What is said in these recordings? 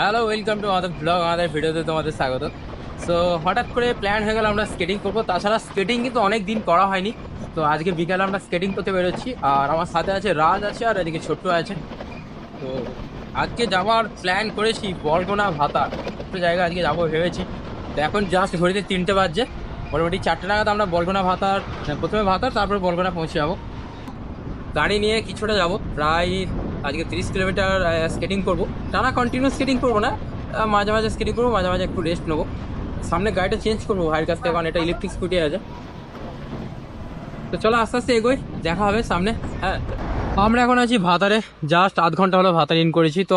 Hello welcome to আমাদের blog আমাদের ভিডিওতে তোমাদের স্বাগত। সো হঠাৎ করে প্ল্যান হয়ে গেল আমরা স্কেটিং করব। তাছাড়া স্কেটিং কিন্তু অনেক দিন করা হয়নি। তো আজকে বিকালে আমরা স্কেটিং করতে বেরোচ্ছি। আর আমার সাথে আছে রাজ আছে আর এদিকে ছোট্ট আছে। তো আজকে যাওয়ার প্ল্যান করেছি বরগোনা ভাতা। একটা জায়গা আজকে যাব ভেবেছি। তো এখন জাস্ট ঘড়িতে তিনটে বাজছে। মোটামুটি চারটে নাগাদ আমরা বলগোনা ভাতার প্রথমে ভাতার, তারপরে বলগোনা পৌঁছে যাব। গাড়ি নিয়ে কিছুটা যাব। প্রায় আজকে তিরিশ কিলোমিটার স্কেটিং করব। টানা কন্টিনিউ স্কেটিং করব না মাঝে মাঝে স্কেটিং করব, মাঝে মাঝে একটু রেস্ট নেব। সামনে গাড়িটা চেঞ্জ করব ভাইয়ের কাছ থেকে, কারণ এটা ইলেকট্রিক স্কুটি আছে। তো চলো আস্তে আস্তে এগোই, দেখা হবে সামনে হ্যাঁ। আমরা এখন আছি ভাতারে জাস্ট আধ ঘণ্টা হলো ভাতার ইন করেছি, তো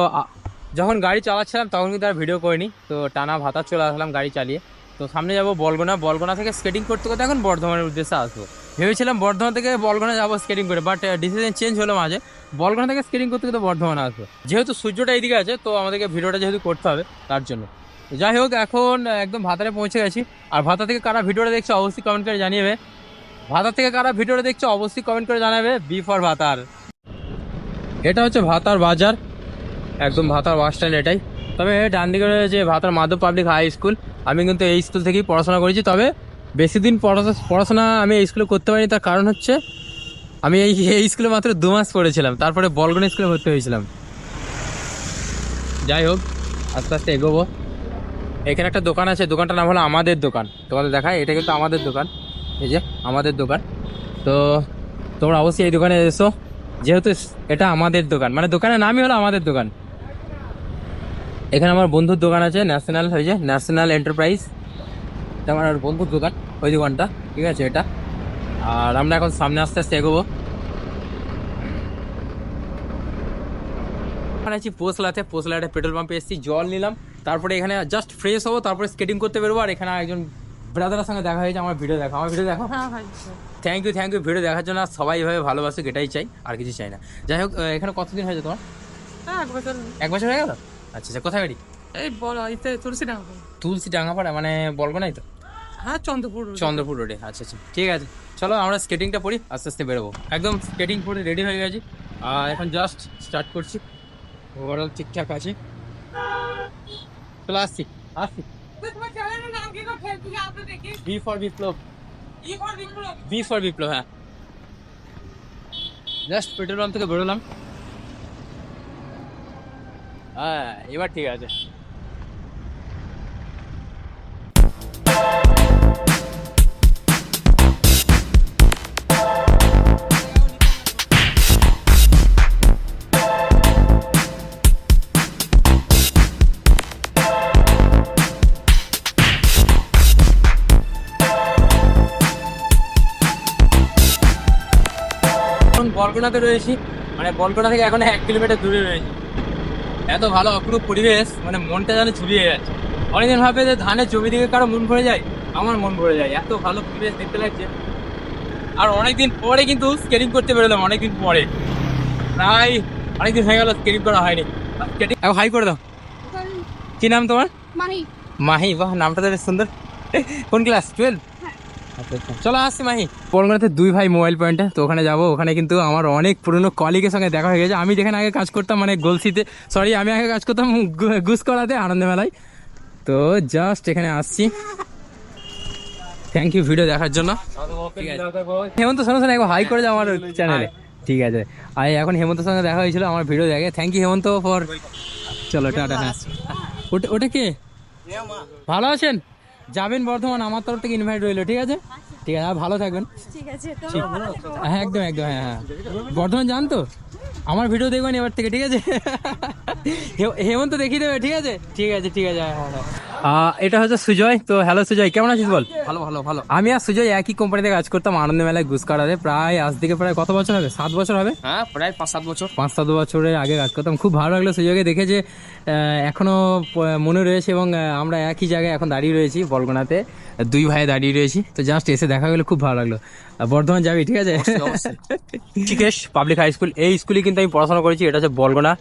যখন গাড়ি চালাচ্ছিলাম তখন কিন্তু আর ভিডিও করিনি, তো টানা ভাতার চলে আসলাম গাড়ি চালিয়ে। তো সামনে যাব বলগোনা বলগোনা থেকে স্কেটিং করতে করতে এখন বর্ধমানের উদ্দেশ্যে আসব। ভেবেছিলাম বর্ধমান থেকে বলগোনা যাব স্কেটিং করে বাট ডিসিশন চেঞ্জ হলো মাঝে। বলগোনা থেকে স্কেটিং করতে করতে বর্ধমানে আসব। যেহেতু সূর্যটা এইদিকে আছে, তো আমাদেরকে ভিডিওটা যেহেতু করতে হবে, তার জন্য। যাই হোক, এখন একদম ভাতারে পৌঁছে গেছি। আর ভাতা থেকে কারা ভিডিওটা দেখছ, অবশ্যই কমেন্ট করে জানিয়ে ভাতার থেকে কারা ভিডিওটা দেখছ, অবশ্যই কমেন্ট করে জানাবে বি ফর ভাতার। এটা হচ্ছে ভাতার বাজার। একদম ভাতার বাস স্ট্যান্ড এটাই। তবে ডান দিকে রয়েছে ভাতার মাধব পাবলিক হাই স্কুল আমি কিন্তু এই স্কুল থেকেই পড়াশোনা করেছি। তবে বেশি দিন পড়া- পড়াশোনা আমি এই স্কুলে করতে পারিনি, তার কারণ হচ্ছে আমি এই এই স্কুলে মাত্র দু মাস পড়েছিলাম। তারপরে বলগন স্কুলে ভর্তি হয়েছিলাম। যাই হোক, আস্তে আস্তে এগোবো। এখানে একটা দোকান আছে, দোকানটার নাম হলো আমাদের দোকান। তোমাদের দেখায় এটা কিন্তু আমাদের দোকান। এই যে, আমাদের দোকান। তো তোমরা অবশ্যই এই দোকানে এসো। যেহেতু এটা আমাদের দোকান মানে দোকানের নামই হলো আমাদের দোকান। এখানে আমার বন্ধুর দোকান আছে ন্যাশনাল হয়েছে ন্যাশনাল এন্টারপ্রাইজ এটা আমার বন্ধুর দোকান ওই দোকানটা ঠিক আছে এটা। আর আমরা এখন সামনে আস্তে আস্তে এগোবো। ওখানে আছি পোসলাতে পোসলাতে পেট্রোল পাম্পে এসেছি জল নিলাম তারপরে এখানে জাস্ট ফ্রেশ হব তারপরে স্কেটিং করতে বেরোবো আর এখানে একজন ব্রাদারের সঙ্গে দেখা হয়েছে আমার ভিডিও দেখো আমার ভিডিও দেখো thank you thank you video দেখার জন্য আর সবাই এভাবে ভালোবাসে এটাই চাই আর কিছু চাই না। যাই হোক এখানে কতদিন হয়েছে তোমার? হ্যাঁ এক বছর। হয়ে গেল? আচ্ছা আচ্ছা কোথায় বাড়ি? এই বল তুলসী ডাঙ্গা তুলসী ডাঙ্গাপাড়া মানে বলব নাই তো? হ্যাঁ চন্দ্রপুর চন্দ্রপুর রোডে আচ্ছা আচ্ছা। ঠিক আছে চলো আমরা স্কেটিংটা পড়ি আস্তে আস্তে বেরোবো। একদম স্কেটিং পরে রেডি হয়ে গেছি। আর এখন জাস্ট স্টার্ট করছি। ওভারঅল ঠিকঠাক আছে। চলো আসছি আসছি B for Biplab B for Biplab হ্যাঁ। জাস্ট পেট্রোল পাম্প থেকে বেরোলাম। হ্যাঁ এবার ঠিক আছে। বলগোনাতে রয়েছি। মানে বলগোনা থেকে এখন এক কিলোমিটার দূরে রয়েছি। এত ভালো অপরূপ পরিবেশ মানে মনটা যেন চুরিয়ে যাচ্ছে। অনেকদিন ভাবে যে ধানের জমি দিকে কারও মন ভরে যায় আমার মন ভরে যায়। এত ভালো পরিবেশ দেখতে লাগছে। আর অনেকদিন পরে কিন্তু স্কেটিং করতে বেরোলাম অনেকদিন পরে। প্রায় অনেকদিন হয়ে গেল স্কেটিং করা হয়নি। স্কেটিং হাই করে দাও। কি নাম তোমার? মাহি। মাহি বাহ নামটা তো বেশ সুন্দর। কোন ক্লাস টুয়েলভ চলো আসছি, মাহি। বলগোনাতে দুই ভাই মোবাইল পয়েন্টে তো ওখানে যাব। ওখানে কিন্তু আমার অনেক পুরনো কলিগের সঙ্গে দেখা হয়ে গেছে। আমি যেখানে আগে কাজ করতাম মানে গলসিতে সরি আমি আগে কাজ করতাম গু- গুস করাতে, আনন্দ মেলায়। তো জাস্ট এখানে আসছি। থ্যাংক ইউ ভিডিও দেখার জন্য। হেমন্ত শোনো শোনো, একবার হাই করে যাও আমার চ্যানেলে ঠিক আছে। আর, এখন হেমন্তের সঙ্গে দেখা হয়েছিল, আমার ভিডিও দেখে। থ্যাংক ইউ হেমন্ত ফর চলো, টাটা হ্যাঁ। ওটা ওটা কে? ভালো আছেন? যাবেন বর্ধমান আমার তরফ থেকে ইনভাইট রইল ঠিক আছে? ঠিক আছে ভালো থাকবেন। ঠিক আছে হ্যাঁ একদম একদম হ্যাঁ হ্যাঁ। বর্ধমান যান তো? আমার ভিডিও দেখবেন এবার থেকে ঠিক আছে? হেমন্ত দেখিয়ে দেবে ঠিক আছে? ঠিক আছে ঠিক আছে হ্যাঁ, হ্যাঁ, এটা হচ্ছে সুজয়। তো হ্যালো সুজয় কেমন আছিস বল? ভালো ভালো ভালো। আমি আর সুজয় একই কোম্পানিতে কাজ করতাম আনন্দ মেলায় গুসকাড়াতে প্রায় আজ থেকে প্রায় কত বছর হবে? সাত বছর হবে? হ্যাঁ প্রায় পাঁচ সাত বছর। পাঁচ সাত বছরের আগে কাজ করতাম। খুব ভালো লাগল সুযোগে দেখে যে এখনও মনে রয়েছে এবং আমরা একই জায়গায় এখন দাঁড়িয়ে রয়েছি বলগোনাতে দুই ভাই দাঁড়িয়ে রয়েছি। তো জাস্ট এসে দেখা গেলো খুব ভালো লাগল। বর্ধমান যাবি ঠিক আছে? চিকেশ পাবলিক হাই স্কুল এই স্কুলে কিন্তু আমি পড়াশোনা করেছি এটা হচ্ছে বলগোনা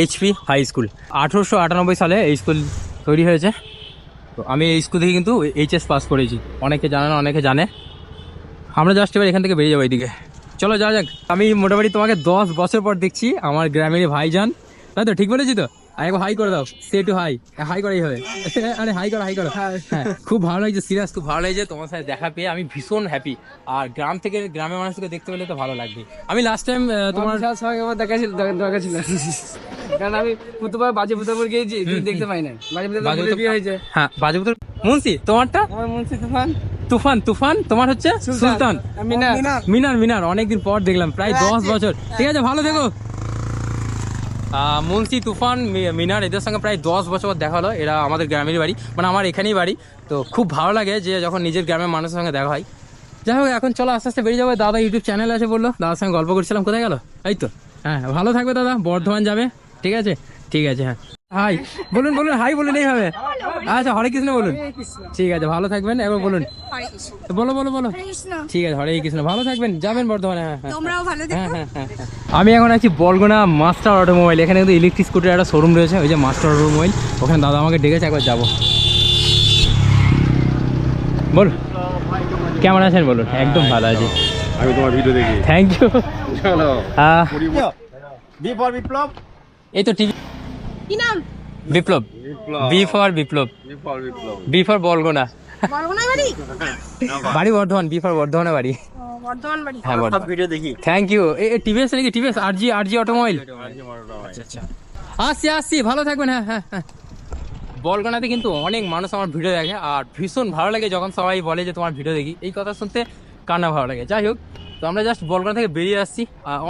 এইচপি হাই স্কুল আঠেরোশো আটানব্বই সালে এই স্কুল তৈরি হয়েছে। তো আমি এই স্কুল থেকে কিন্তু এইচএস পাস করেছি। অনেকে জানে না অনেকে জানে। আমরা জাস্ট এবার এখান থেকে বেরিয়ে যাব এইদিকে। চলো যা যাক। আমি মোটামুটি তোমাকে দশ বছর পর দেখছি আমার গ্রামের ভাইজান। তাই তো? ঠিক বলেছি তো? আর একবার হাই করে দাও। সে টু হাই হাই করাই হবে আরে হাই করো হাই করো। হ্যাঁ খুব ভালো লাগছে সিরিয়াস খুব ভালো লাগছে তোমার সাথে দেখা পেয়ে। আমি ভীষণ হ্যাপি আর গ্রাম থেকে গ্রামের মানুষকে দেখতে পেলে তো ভালো লাগবে। আমি লাস্ট টাইম তোমার সঙ্গে আমার দেখা ছিল দরকার ছিল। কারণ আমি প্রথমবার বাজে গিয়েছি দেখতে পাই না বাজে বিয়ে হয়েছে হ্যাঁ বাজুপুর মুন্সি তোমারটা? আমার মুন্সি তুফান। তুফান তুফান তোমার হচ্ছে সুলতান। মিনা মিনার। মিনার। অনেকদিন পর দেখলাম প্রায় দশ বছর। ঠিক আছে ভালো থেকো। আহ, মুন্সি তুফান মিনার এদের সঙ্গে প্রায় দশ বছর দেখা হলো। এরা আমাদের গ্রামের বাড়ি মানে আমার এখানেই বাড়ি। তো খুব ভালো লাগে যে যখন নিজের গ্রামের মানুষের সঙ্গে দেখা হয়। যাই হোক এখন চলো আস্তে আস্তে বেরিয়ে যাব। দাদা ইউটিউব চ্যানেল আছে বলল দাদার সঙ্গে গল্প করছিলাম কোথায় গেল? এই তো। হ্যাঁ ভালো থাকবে দাদা বর্ধমান যাবে। ঠিক আছে? ঠিক আছে হ্যাঁ। হাই বলুন বলুন হাই বলুন এইভাবে। আচ্ছা হরে কৃষ্ণ বলুন। ঠিক আছে ভালো থাকবেন এবার বলুন। বলো বলো বলো। ঠিক আছে হরে কৃষ্ণ। ভালো থাকবেন যাবেন বর্ধমানে হ্যাঁ হ্যাঁ। হ্যাঁ হ্যাঁ হ্যাঁ হ্যাঁ। আমি এখন আছি বলগোনা মাস্টার অটোমোবাইল। এখানে কিন্তু ইলেকট্রিক স্কুটির একটা শোরুম রয়েছে ওই যে মাস্টার অটোমোবাইল। ওখানে দাদা আমাকে ডেকেছে একবার যাব। বল কেমন আছেন বলুন? একদম ভালো আছি। আমি তোমার ভিডিও দেখি। থ্যাংক ইউ চলো। বিপর বিপ্লব এই তো টিভি কি নাম? Biplab. B for Biplab. B for Balgona বলগুনা বাড়ি বাড়ি বর্ধমান বি ফর বর্ধমানে বাড়ি বর্ধমান বাড়ি হ্যাঁ বর্ধমান। ভিডিও দেখি। থ্যাংক ইউ এই টিভিএস নাকি? TVS? R G R G automobile আসছি আসছি। ভালো থাকবেন হ্যাঁ হ্যাঁ হ্যাঁ। বলগানাতে কিন্তু অনেক মানুষ আমার ভিডিও দেখে আর ভীষণ ভালো লাগে যখন সবাই বলে যে তোমার ভিডিও দেখি। এই কথা শুনতে কান্না ভালো লাগে? যাই হোক তো আমরা জাস্ট বলগানা থেকে বেরিয়ে আসছি।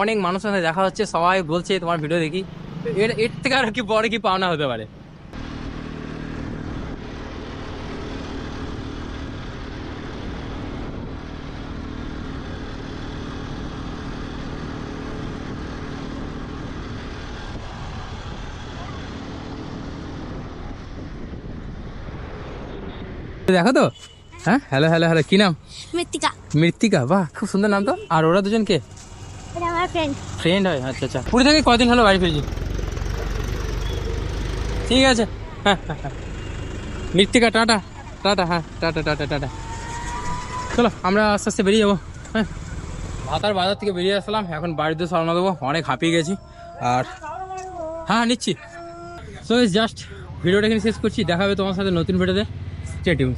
অনেক মানুষের সাথে দেখা হচ্ছে। সবাই বলছে তোমার ভিডিও দেখি। এর এর থেকে আর কি বড় কি পাওনা হতে পারে? দেখো তো? হ্যাঁ? হ্যালো হ্যালো হ্যালো কি নাম? মৃত্তিকা। মৃত্তিকা বাহ খুব সুন্দর নাম তো। আর ওরা দুজন কে? আমার ফ্রেন্ড ফ্রেন্ড হয় আচ্ছা আচ্ছা। পুরী থেকে কদিন হলো বাড়ি ফিরছি? ঠিক আছে। হ্যাঁ হ্যাঁ হ্যাঁ। মৃত্তিকা, টাটা টাটা হ্যাঁ টাটা টাটা টাটা। চলো, আমরা আস্তে আস্তে বেরিয়ে যাব। হ্যাঁ। ভাতার বাজার থেকে বেরিয়ে আসলাম। এখন বাড়িতে সরানো দেবো। অনেক হাঁপিয়ে গেছি। আর হ্যাঁ নিচ্ছি। সো জাস্ট ভিডিওটা এখানে শেষ করছি। দেখাবে তোমার সাথে নতুন ভিডিওতে। স্টেটিউন